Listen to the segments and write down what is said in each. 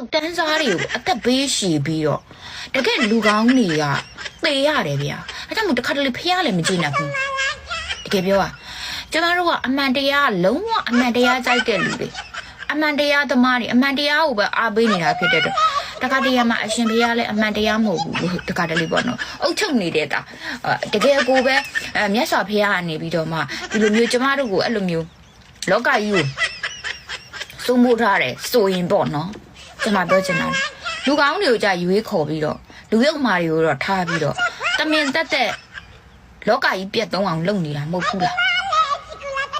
အောက်တန်းစားတွေကိုအသက်ဘေးရှည်ပြီးတော့တကယ်လူကောင်းတွေကသေရတယ်ဗျာအဲကြောင့်မို့တစ်ခါတလေဖះလည်းမကြည့်နိုင်ဘူးတကယ်ပြောอ่ะကျမတို့ကအမှန်တရားလုံးဝအမှန်တရားကြိုက်တဲ့လူတွေအမှန်တရားသမားတွေအမှန်တရားကိုပဲအားပေးနေတာဖြစ်တဲ့တော့တခါတရံမှာအရှင်ဘုရားလည်းအမှန်တရားမဟုတ်ဘူးလို့တခါတလေပေါ့နော်အုတ်ချုပ်နေတဲ့တာအဲတကယ်ကိုပဲအဲမြတ်စွာဘုရားကနေပြီးတော့မှဒီလိုမျိုးကျမတို့ကိုအဲ့လိုမျိုးလောကကြီးကိုစိုးမိုးထားတယ်ဆိုရင်ပေါ့နော် ကျမပြောချင်တာလူကောင်းတွေကိုကြာရွေးခေါ်ပြီးတော့လူရုပ်မာတွေကိုတော့ထားပြီးတော့တမင်တက်တက်လောကကြီးပြတ်သုံးအောင်လုပ်နေတာမဟုတ်ဘူးလား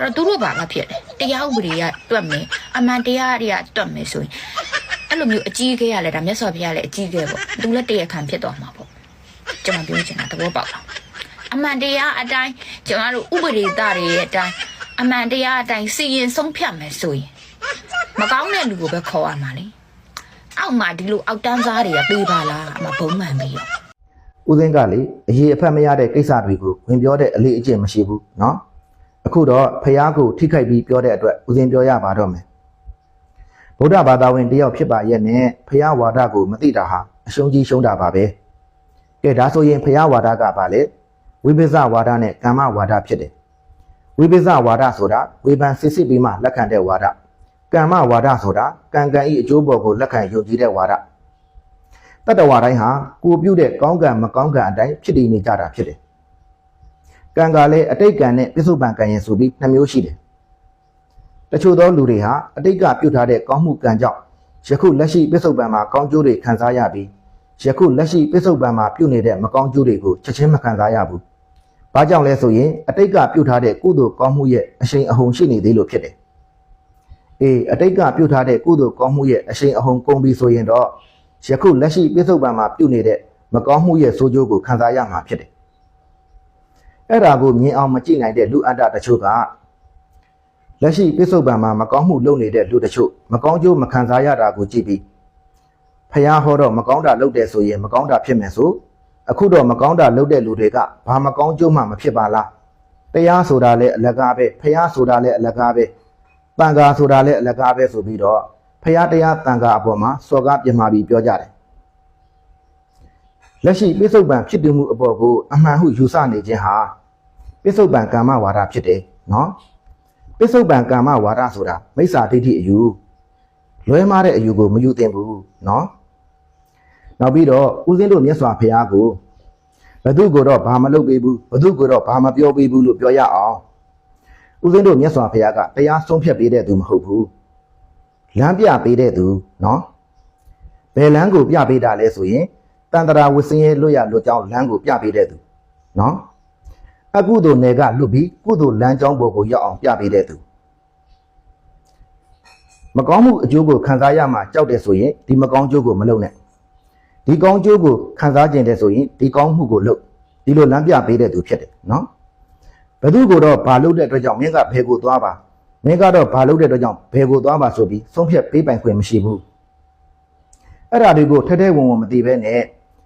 အဲ့တော့သူတို့ဘာမှဖြစ်တယ်တရားဥပဒေကတွက်မယ်အမှန်တရားတွေကတွက်မယ်ဆိုရင်အဲ့လိုမျိုးအကြီးအကဲရလဲဒါမြတ်စွာဘုရားလည်းအကြီးအကဲပေါ့သူလည်းတရားခံဖြစ်သွားမှာပေါ့ကျွန်မပြောချင်တာသဘောပေါက်လားအမှန်တရားအတိုင်းကျွန်တော်တို့ဥပဒေသားတွေရဲ့အတိုင်းအမှန်တရားအတိုင်းစီရင်ဆုံးဖြတ်မယ်ဆိုရင်မကောင်းတဲ့လူကိုပဲခေါ်ရမှာလေ အောက်မှာဒီလိုအောက်တန်းစားတွေကပေးပါလားအမဘုံမှန်ပြီးတော့ ဦးစင်းကလေအရေးအဖက်မရတဲ့ကိစ္စတွေကိုဝင်ပြောတဲ့အလေးအကျင့်မရှိဘူးเนาะအခုတော့ဖះကိုထိခိုက်ပြီးပြောတဲ့အတွက်ဦးစင်းပြောရပါတော့မယ်ဗုဒ္ဓဘာသာဝင်တယောက်ဖြစ်ပါရဲ့နဲ့ဖះဝါဒကိုမသိတာဟာအရှုံးကြီးရှုံးတာပါပဲကဲဒါဆိုရင်ဖះဝါဒကပါလေဝိပဿဝါဒနဲ့ကမ္မဝါဒဖြစ်တယ်ဝိပဿဝါဒဆိုတာဝေဖန်စစ်စစ်ပြီးမှလက်ခံတဲ့ဝါဒ ကမ္မဝါဒဆိုတာကံကံဤအကျိုးပေါ်ကိုလက်ခံယုံကြည်တဲ့ဝါဒတတ္တဝါတိုင်းဟာကိုပြုတဲ့ကောင်းကံမကောင်းကံအတိုင်းဖြစ်တည်နေကြတာဖြစ်တယ်။ကံကလည်းအတိတ်ကံနဲ့ပြစ္ဆုတ်ပံကံရင်ဆိုပြီးနှစ်မျိုးရှိတယ်။တချို့သောလူတွေဟာအတိတ်ကပြုထားတဲ့ကောင်းမှုကံကြောင့်ယခုလက်ရှိပြစ္ဆုတ်ပံမှာကောင်းကျိုးတွေခံစားရပြီးယခုလက်ရှိပြစ္ဆုတ်ပံမှာပြုနေတဲ့မကောင်းကျိုးတွေကိုချက်ချင်းမခံစားရဘူး။ဘာကြောင့်လဲဆိုရင်အတိတ်ကပြုထားတဲ့ကုသိုလ်ကောင်းမှုရဲ့အရှိန်အဟုန်ရှိနေသေးလို့ဖြစ်တယ်။ အေးအတိတ်ကပြုထားတဲ့ကုသိုလ်ကောင်းမှုရဲ့အရှိန်အဟုန်ကုန်ပြီဆိုရင်တော့ယခုလက်ရှိပြစ္ဆုတ်ပံမှာပြုနေတဲ့မကောင်းမှုရဲ့ဆိုးကျိုးကိုခံစားရမှာဖြစ်တယ်။အဲ့ဒါကိုမြင်အောင်မကြည့်နိုင်တဲ့လူအတ္တတချို့ကလက်ရှိပြစ္ဆုတ်ပံမှာမကောင်းမှုလုပ်နေတဲ့လူတချို့မကောင်းကျိုးမခံစားရတာကိုကြည့်ပြီးဖះဟောတော့မကောင်းတာလုပ်တယ်ဆိုရင်မကောင်းတာဖြစ်မယ်ဆိုအခုတော့မကောင်းတာလုပ်တဲ့လူတွေကဘာမကောင်းကျိုးမှမဖြစ်ပါလားတရားဆိုတာလည်းအလကားပဲဖះဆိုတာလည်းအလကားပဲ တန်ခါဆိုတာလည်းအလကားပဲဆိုပြီးတော့ဖះတရားတန်ခါအပေါ်မှာစော်ကားပြမှာပြီးပြောကြတယ်လက်ရှိပိဿုပံဖြစ်တည်မှုအပေါ်ကိုအမှန်ဟုယူဆနေခြင်းဟာပိဿုပံကာမဝါဒဖြစ်တယ်နော်ပိဿုပံကာမဝါဒဆိုတာမိစ္ဆာဒိဋ္ဌိအယူလွဲမှားတဲ့အယူကိုမယူသင့်ဘူးနော်နောက်ပြီးတော့ဦးဇင်းတို့မြတ်စွာဘုရားကိုဘသူကိုတော့ဘာမလုပ်ပေးဘူးဘသူကိုတော့ဘာမပြောပေးဘူးလို့ပြောရအောင် ဦးစင်းတို့မြတ်စွာဘုရားကတရားဆုံးဖြတ်ပေးတဲ့သူမဟုတ်ဘူးလမ်းပြပေးတဲ့သူနော်ဘယ်လမ်းကိုပြပေးတာလဲဆိုရင်တန်တရာဝဆင်းရဲလွတ်ရလွတ်ကြောင်းလမ်းကိုပြပေးတဲ့သူနော်အကုသိုလ်နယ်ကလွတ်ပြီးကုသိုလ်လမ်းကြောင်းပေါ်ကိုရောက်အောင်ပြပေးတဲ့သူမကောင်းမှုအကျိုးကိုခံစားရမှာကြောက်တယ်ဆိုရင်ဒီမကောင်းကျိုးကိုမလုပ်နဲ့ဒီကောင်းကျိုးကိုခံစားကျင်တယ်ဆိုရင်ဒီကောင်းမှုကိုလုပ်ဒီလိုလမ်းပြပေးတဲ့သူဖြစ်တယ်နော် ဘသူကိုတော့ဘာလုပ်တဲ့အတွက်ကြောင့်မင်းကဘယ်ကိုသွားပါမင်းကတော့ဘာလုပ်တဲ့အတွက်ကြောင့်ဘယ်ကိုသွားပါဆိုပြီးဆုံးဖြတ်ပေးပိုင်ခွင့်မရှိဘူးအဲ့ဒါတွေကိုထဲထဲဝင်ဝင်မသိဘဲနဲ့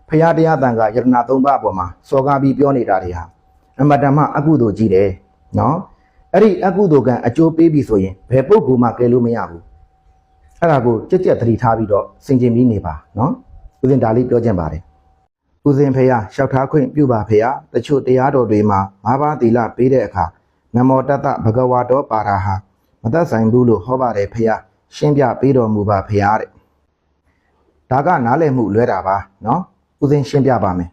ဖရာတရားတန်ခါယတနာသုံးပါးအပေါ်မှာစော်ကားပြီးပြောနေတာတွေဟာအမတ္တမအကုသိုလ်ကြီးတယ်နော်အဲ့ဒီအကုသိုလ်ကံအကျိုးပေးပြီဆိုရင်ဘယ်ပုဂ္ဂိုလ်မှကယ်လို့မရဘူးအဲ့ဒါကိုကြက်ကြက်သတိထားပြီးတော့စင်ကြင်ပြီးနေပါနော်ဦးဇင်ဒါလေးပြောခြင်းပါတယ် ဦးစင်ဖရာလျှောက်ထားခွင့်ပြုပါဖရာတချို့တရားတော်တွေမှာငါးပါးသီလပေးတဲ့အခါနမောတတ္တဘဂဝါတောပါရာဟာမသက်ဆိုင်ဘူးလို့ဟောပါတယ်ဖရာရှင်းပြပေးတော်မူပါဖရာတဲ့ဒါကနားလည်မှုလွဲတာပါနော်ဦးစင်ရှင်းပြပါမယ်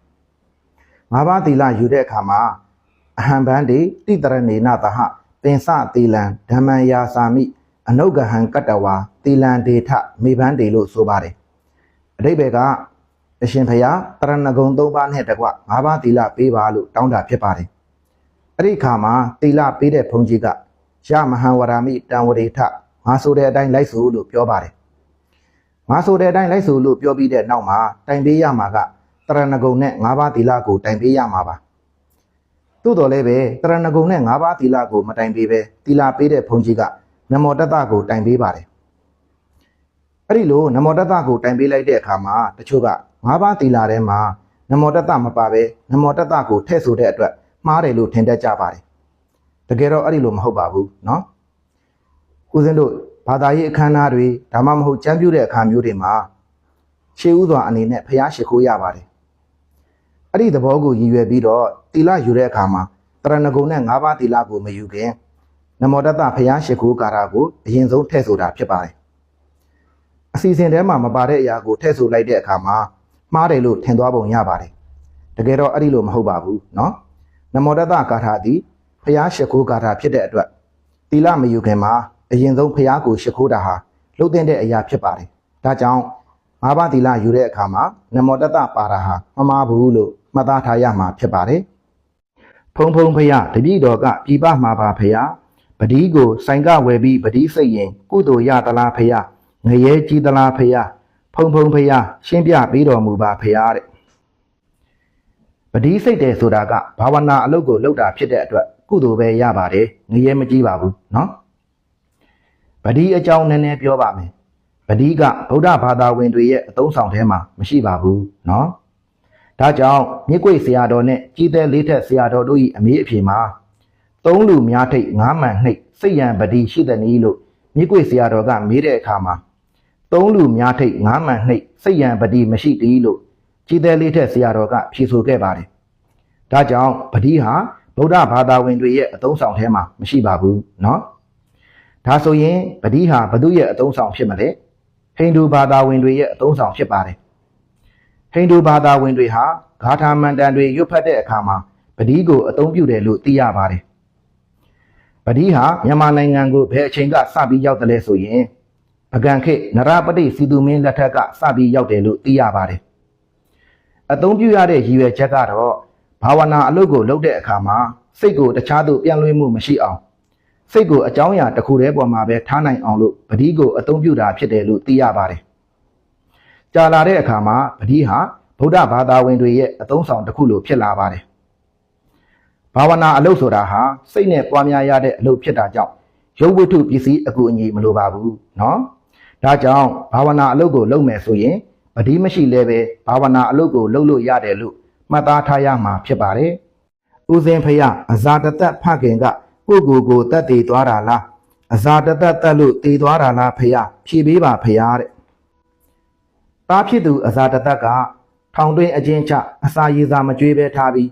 ငါးပါးသီလယူတဲ့အခါမှာအဟံဗန္တိတိတရဏေနတဟပင်စသီလံဓမ္မံယာစာမိအနုဂဟံကတ္တဝါသီလံဒေထမေဗန္တိလို့ဆိုပါတယ်အတိဘယ်က အရှင်ဖေဟာတရဏဂုံ၃ပါးနဲ့တကွငါးပါးသီလပေးပါလို့တောင်းတာဖြစ်ပါတယ်အဲ့ဒီခါမှာသီလပေးတဲ့ဘုန်းကြီးကရမဟံဝရာမိတံဝရိထငါဆိုတဲ့အတိုင်းလိုက်ဆိုလို့ပြောပါတယ်ငါဆိုတဲ့အတိုင်းလိုက်ဆိုလို့ပြောပြီးတဲ့နောက်မှာတိုင်ပေးရမှာကတရဏဂုံနဲ့၅ပါးသီလကိုတိုင်ပေးရမှာပါသို့တော်လည်းပဲတရဏဂုံနဲ့၅ပါးသီလကိုမတိုင်ပေးပဲသီလပေးတဲ့ဘုန်းကြီးကနမောတတ္တကိုတိုင်ပေးပါတယ်အဲ့ဒီလိုနမောတတ္တကိုတိုင်ပေးလိုက်တဲ့အခါမှာတချို့က ၅ပါးသီလထဲမှာနမောတတ္တမပါပဲနမောတတ္တကိုထည့်ဆိုတဲ့အတွက် မှားတယ်လို့ထင်တတ်ကြပါတယ်တကယ်တော့အဲ့ဒီလိုမဟုတ်ပါဘူးเนาะဦးဇင်းတို့ ဘာသာရေးအခမ်းအနားတွေဒါမှမဟုတ်ကျမ်းပြုတဲ့အခါမျိုးတွေမှာရှေးဥစွာအနေနဲ့ဖျားရှိခိုးရပါတယ်အဲ့ဒီသဘောကိုရည်ရွယ်ပြီးတော့တီလာယူတဲ့အခါမှာတရဏဂုံနဲ့၅ပါးတီလာကိုမယူခင်နမောတတဖျားရှိခိုးကာရကိုအရင်ဆုံးထည့်ဆိုတာဖြစ်ပါတယ်အစီအစဉ်ထဲမှာမပါတဲ့အရာကိုထည့်ဆိုလိုက်တဲ့အခါမှာ မှားတယ်လို့ထင်သွားပုံရပါတယ်တကယ်တော့အဲ့ဒီလိုမဟုတ်ပါဘူးเนาะနမောတတကာထာသည်ဖျားရှိခိုးကာထာဖြစ်တဲ့အတွက် တီလမယူခင်မှာအရင်ဆုံးဖျားကိုရှိခိုးတာဟာလှုပ်တဲ့အရာဖြစ်ပါတယ်။ဒါကြောင့်ငါးပါးတီလယူတဲ့အခါမှာနမောတတပါတာဟာမမှားဘူးလို့မှတ်သားထားရမှာဖြစ်ပါတယ်။ဖုံဖုံဖျားတပည့်တော်ကပြပမှာပါဖျားပတိကိုဆိုင်ကဝယ်ပြီးပတိစိတ်ရင်ကုသိုလ်ရသလားဖျားငရဲကြီးသလားဖျား ဖုံဖုံဖျားရှင်းပြပေးတော်မူပါဖျားတဲ့ပတိစိတ်တယ်ဆိုတာကဘာဝနာအလုပ်ကိုလုပ်တာဖြစ်တဲ့အတွက်ကုသိုလ်ပဲရပါတယ်ငရဲမကြီးပါဘူးเนาะပတိအကြောင်းနည်းနည်းပြောပါမယ်ပတိကဗုဒ္ဓဘာသာဝင်တွေရဲ့အသုံးဆောင်ထဲမှာမရှိပါဘူးเนาะဒါကြောင့်မြစ်ကွေဆရာတော်နဲ့ကြီးသေးလေးထက်ဆရာတော်တို့၏အမေးအဖြေမှာသုံးလူများထိတ်ငါးမှန်နှိတ်စိတ်ရန်ပတိရှိတဲ့နည်းလို့မြစ်ကွေဆရာတော်ကမေးတဲ့အခါမှာ သုံးလူများထိတ်ငါးမှန်နှိတ်စိတ်ရန်ပတိမရှိတည်းလို့ကြီးသေးလေးထက်ဆရာတော်ကဖြေဆိုခဲ့ပါတယ်ဒါကြောင့်ပတိဟာဗုဒ္ဓဘာသာဝင်တွေရဲ့အသုံးဆောင်ထဲမှာမရှိပါဘူးเนาะဒါဆိုရင်ပတိဟာဘု து ရဲ့အသုံးဆောင်ဖြစ်မလဲဟိန္ဒူဘာသာဝင်တွေရဲ့အသုံးဆောင်ဖြစ်ပါတယ်ဟိန္ဒူဘာသာဝင်တွေဟာဂါထာမန္တန်တွေရွတ်ဖတ်တဲ့အခါမှာပတိကိုအသုံးပြုတယ်လို့သိရပါတယ်ပတိဟာမြန်မာနိုင်ငံကိုဘယ်အချိန်ကစပြီးရောက်တယ်လဲဆိုရင် ပကံခေတ်နရပတိစီသူမင်းလက်ထက်ကစပြီးရောက်တယ်လို့သိရပါတယ်အသုံးပြုရတဲ့ရည်ရွယ်ချက်ကတော့ဘာဝနာအလုပ်ကိုလုပ်တဲ့အခါမှာစိတ်ကိုတခြားသို့ပြန်လွှဲမှုမရှိအောင်စိတ်ကိုအကြောင်းအရာတစ်ခုတည်းပေါ်မှာပဲထားနိုင်အောင်လို့ပတိကိုအသုံးပြုတာဖြစ်တယ်လို့သိရပါတယ်။ကြာလာတဲ့အခါမှာပတိဟာဗုဒ္ဓဘာသာဝင်တွေရဲ့အသုံးဆောင်တစ်ခုလိုဖြစ်လာပါတယ်။ဘာဝနာအလုပ်ဆိုတာဟာစိတ်နဲ့ပွားများရတဲ့အလုပ်ဖြစ်တာကြောင့်ရုပ်ဝတ္ထုပစ္စည်းအကူအညီမလိုပါဘူးနော်။ ဒါကြောင့်ဘာဝနာအလုပ်ကိုလုပ်မယ်ဆိုရင်ပတိမရှိလဲပဲဘာဝနာအလုပ်ကိုလုပ်လို့ရတယ်လို့မှတ်သားထားရမှာဖြစ်ပါတယ်။ဦးစင်ဖယအဇာတသက်ဖခင်ကကိုကိုကိုတက်တည်သွားတာလားအဇာတသက်တက်လို့တည်သွားတာလားဖယဖြေပေးပါဖယတဲ့။တားဖြစ်သူအဇာတသက်ကထောင်တွင်းအချင်းချအစာရည်စာမကြွေးပဲထားပြီး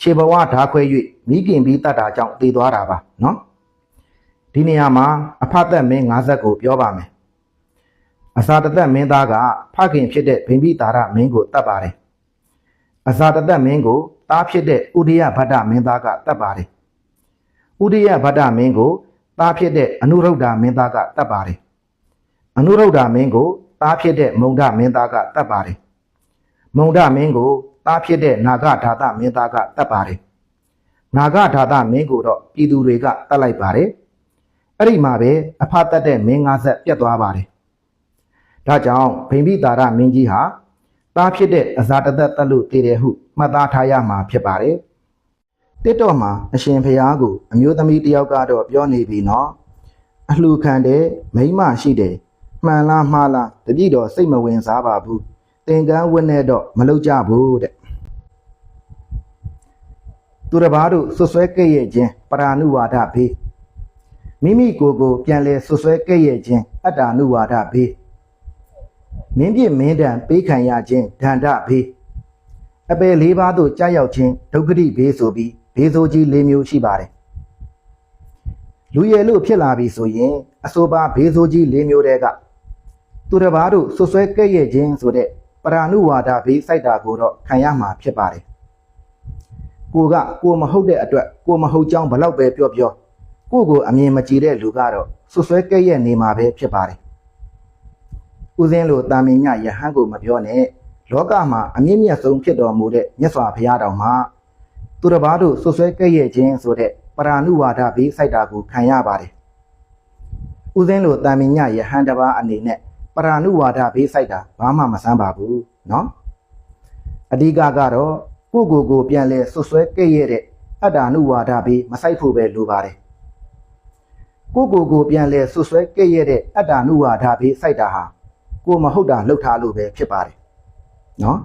ခြေဘဝဓာခွဲ၍မိခင်ပြီးတတ်တာကြောင့်တည်သွားတာပါနော်။ဒီနေရာမှာအဖသက်မင်း50ကိုပြောပါမယ်။ အဇာတသက်မင်းသားကဖခင်ဖြစ်တဲ့ဗိမ္ပိတာရမင်းကိုတတ်ပါတယ်။အဇာတသက်မင်းကိုတားဖြစ်တဲ့ဥဒိယဗတ္တမင်းသားကတတ်ပါတယ်။ဥဒိယဗတ္တမင်းကိုတားဖြစ်တဲ့အနုရုဒ္ဓမင်းသားကတတ်ပါတယ်။အနုရုဒ္ဓမင်းကိုတားဖြစ်တဲ့မုံဒမင်းသားကတတ်ပါတယ်။မုံဒမင်းကိုတားဖြစ်တဲ့နာဂဓာတမင်းသားကတတ်ပါတယ်။နာဂဓာတမင်းကိုတော့ပြည်သူတွေကတတ်လိုက်ပါတယ်။အဲ့ဒီမှာပဲအဖတ်တက်တဲ့မင်းငါးဆက်ပြတ်သွားပါတယ်။ ဒါကြောင့်ဗိမ္ပိတာရမင်းကြီးဟာသားဖြစ်တဲ့အဇာတသက်တက်လို့တည်တယ်ဟုမှတ်သားထားရမှာဖြစ်ပါတယ်။တစ်တော့မှာအရှင်ဖျားကိုအမျိုးသမီးတစ်ယောက်ကတော့ပြောနေပြီနော်။အလှခံတဲ့မိန်းမရှိတယ်။မှန်လားမှားလားတပြည့်တော့စိတ်မဝင်စားပါဘူး။သင်္ကန်းဝတ်နဲ့တော့မလုပ်ကြဘူးတဲ့။သူတစ်ပါးတို့ဆွဆွဲကဲ့ရဲ့ခြင်းပရာနုဝါဒဘေးမိမိကိုယ်ကိုပြန်လဲဆွဆွဲကဲ့ရဲ့ခြင်းအတ္တနုဝါဒဘေး မင်းပြစ်မင်းတံပေးခံရခြင်းဒန္တဘေးအပယ်လေးပါးသို့ကြာရောက်ခြင်းဒုက္ခတိဘေးဆိုပြီးဘေးဆိုးကြီး၄မျိုးရှိပါတယ်လူရည်လို့ဖြစ်လာပြီဆိုရင်အဆိုပါဘေးဆိုးကြီး၄မျိုးတည်းကသူတစ်ပါးတို့ဆွဆွဲကဲ့ရဲ့ခြင်းဆိုတဲ့ပရာနုဝါဒဘေးစိုက်တာကိုတော့ခံရမှာဖြစ်ပါတယ်ကိုကကိုမဟုတ်တဲ့အတွက်ကိုမဟုတ်ကြောင်းဘလောက်ပဲပြောပြောကိုကိုအမြင်မကြည်တဲ့လူကတော့ဆွဆွဲကဲ့ရဲ့နေမှာပဲဖြစ်ပါတယ် ဦးစင်းလိုတာမင်ညယဟန်ကိုမပြောနဲ့လောကမှာအမြင့်မြတ်ဆုံးဖြစ်တော်မူတဲ့မြတ်စွာဘုရားတော်မှာသူတစ်ပါးတို့ဆွဆွဲကြဲ့ရဲ့ခြင်းဆိုတဲ့ပရာဏုဝါဒဘေးစိုက်တာကိုခံရပါတယ်။ဦးစင်းလိုတာမင်ညယဟန်တစ်ပါးအနေနဲ့ပရာဏုဝါဒဘေးစိုက်တာဘာမှမဆန်းပါဘူးနော်။အဓိကကတော့ကိုကိုကိုပြန်လဲဆွဆွဲကြဲ့ရဲ့တဲ့အတ္တနုဝါဒဘေးမစိုက်ဖို့ပဲလိုပါတယ်။ကိုကိုကိုပြန်လဲဆွဆွဲကြည့်ရတဲ့အတ္တနုဝါဒဘေးစိုက်တာဟာ ကိုမဟုတ်တာလှုပ်ထားလို့ပဲဖြစ်ပါတယ်နော်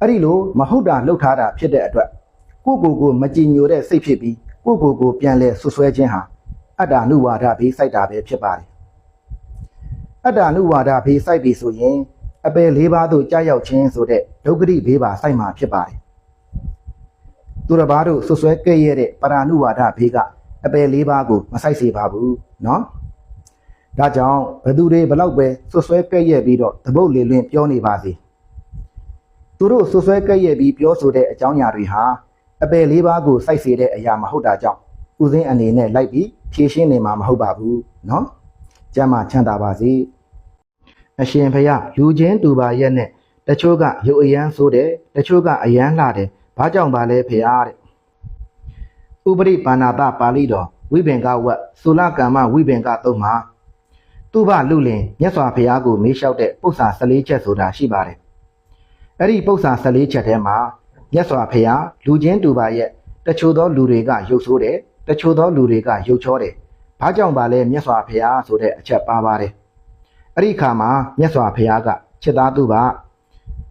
အဲ့ဒီလိုမဟုတ်တာလှုပ်ထားတာဖြစ်တဲ့အတွက်ကိုကိုကိုမကြည်ညိုတဲ့စိတ်ဖြစ်ပြီးကိုကိုကိုပြန်လဲဆွဆွဲခြင်းဟာအတ္တနုဝါဒဘေးစိုက်တာပဲဖြစ်ပါတယ် အတ္တနုဝါဒဘေးစိုက်ပြီဆိုရင်အပယ်လေးပါးသို့ကြာရောက်ခြင်းဆိုတဲ့ဒုက္ခတိဘေးပါစိုက်မှာဖြစ်ပါတယ်သူတစ်ပါးတို့ဆွဆွဲကဲ့ရဲ့တဲ့ပရာနုဝါဒဘေးကအပယ်လေးပါးကိုမစိုက်စေပါဘူးเนาะ ဒါကြောင့်ဘသူတွေဘလောက်ပဲဆွဆွဲကဲ့ရဲ့ပြီးတော့တပုတ်လေလွင်ပြောနေပါစေသူတို့ဆွဆွဲကဲ့ရဲ့ပြီးပြောဆိုတဲ့အကြောင်းအရာတွေဟာအပယ်လေးပါးကိုစိုက်စေတဲ့အရာမဟုတ်တာကြောင့်ဥစဉ်အနေနဲ့လိုက်ပြီးဖြည့်ရှင်းနေမှာမဟုတ်ပါဘူးเนาะကျမ်းမာချမ်းသာပါစေအရှင်ဖယားလူချင်းတူပါရဲ့နဲ့တချို့ကရုပ်အယမ်းဆိုးတယ်တချို့ကအယမ်းလှတယ်ဘာကြောင့်ပါလဲဖယားတဲ့ ဥပရိပါဏာတပါဠိတော်ဝိပင်ကဝတ်သုလကမ္မဝိပင်ကသုံးမှာ သူဘလူလင်မြတ်စွာဘုရားကိုမေးလျှောက်တဲ့ပု္ပ္ပာ14ချက်ဆိုတာရှိပါတယ်။အဲ့ဒီပု္ပ္ပာ14ချက်ထဲမှာမြတ်စွာဘုရားလူချင်းတူပါရဲ့တချို့သောလူတွေကရုပ်ဆိုးတယ်တချို့သောလူတွေကရုပ်ချောတယ်။ဘာကြောင့်ပါလဲမြတ်စွာဘုရားဆိုတဲ့အချက်ပါပါတယ်။အဲ့ဒီခါမှာမြတ်စွာဘုရားကချက်သားသူပါ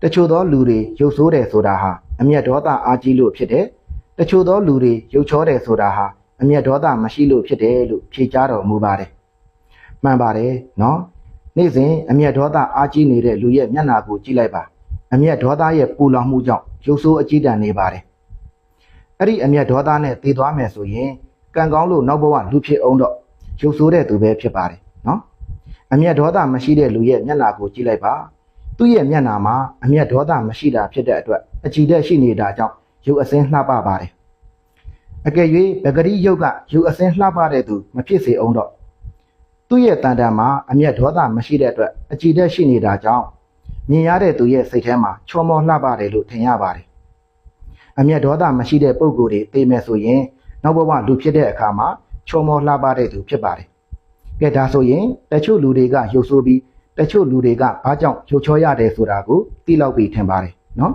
တချို့သောလူတွေရုပ်ဆိုးတယ်ဆိုတာဟာအမျက်ဒေါသအာကြီးလို့ဖြစ်တယ်။တချို့သောလူတွေရုပ်ချောတယ်ဆိုတာဟာအမျက်ဒေါသမရှိလို့ဖြစ်တယ်လို့ဖြေကြားတော်မူပါတယ်။ မှန်ပါတယ်နော်။နေ့စဉ်အမျက်ဒေါသအားကြီးနေတဲ့လူရဲ့မျက်နှာကိုကြည့်လိုက်ပါ။အမျက်ဒေါသရဲ့ပူလောင်မှုကြောင့်ရုပ်ဆိုးအကြည့်တန်နေပါတယ်။အဲ့ဒီအမျက်ဒေါသနဲ့တည်သွားမယ်ဆိုရင်ကံကောင်းလို့နောက်ဘဝလူဖြစ်အောင်တော့ရုပ်ဆိုးတဲ့သူပဲဖြစ်ပါတယ်နော်။အမျက်ဒေါသမရှိတဲ့လူရဲ့မျက်နှာကိုကြည့်လိုက်ပါ။သူ့ရဲ့မျက်နှာမှာအမျက်ဒေါသမရှိတာဖြစ်တဲ့အတွက်အကြည်တဲ့ရှိနေတာကြောင့်ရုပ်အစင်းလှပပါတယ်အကယ်၍ပဂရိယုတ်ကရုပ်အစင်းလှပတဲ့သူမဖြစ်စေအောင်တော့ သူ့ရဲ့တန်တန်မှာအမျက်ဒေါသမရှိတဲ့အတွက်အကြည်တဲ့ရှိနေတာကြောင့်မြင်ရတဲ့သူရဲ့စိတ်ထဲမှာချောမောလှပတယ်လို့ထင်ရပါတယ်အမျက်ဒေါသမရှိတဲ့ပုံကိုယ်တွေသိမယ်ဆိုရင်နောက်ဘဝလူဖြစ်တဲ့အခါမှာချောမောလှပတဲ့သူဖြစ်ပါတယ်ကဲဒါဆိုရင်တချို့လူတွေကရုပ်ဆိုးပြီးတချို့လူတွေကဘာကြောင့်ရုပ်ချောရတယ်ဆိုတာကိုသိလောက်ပြီးထင်ပါတယ်နော်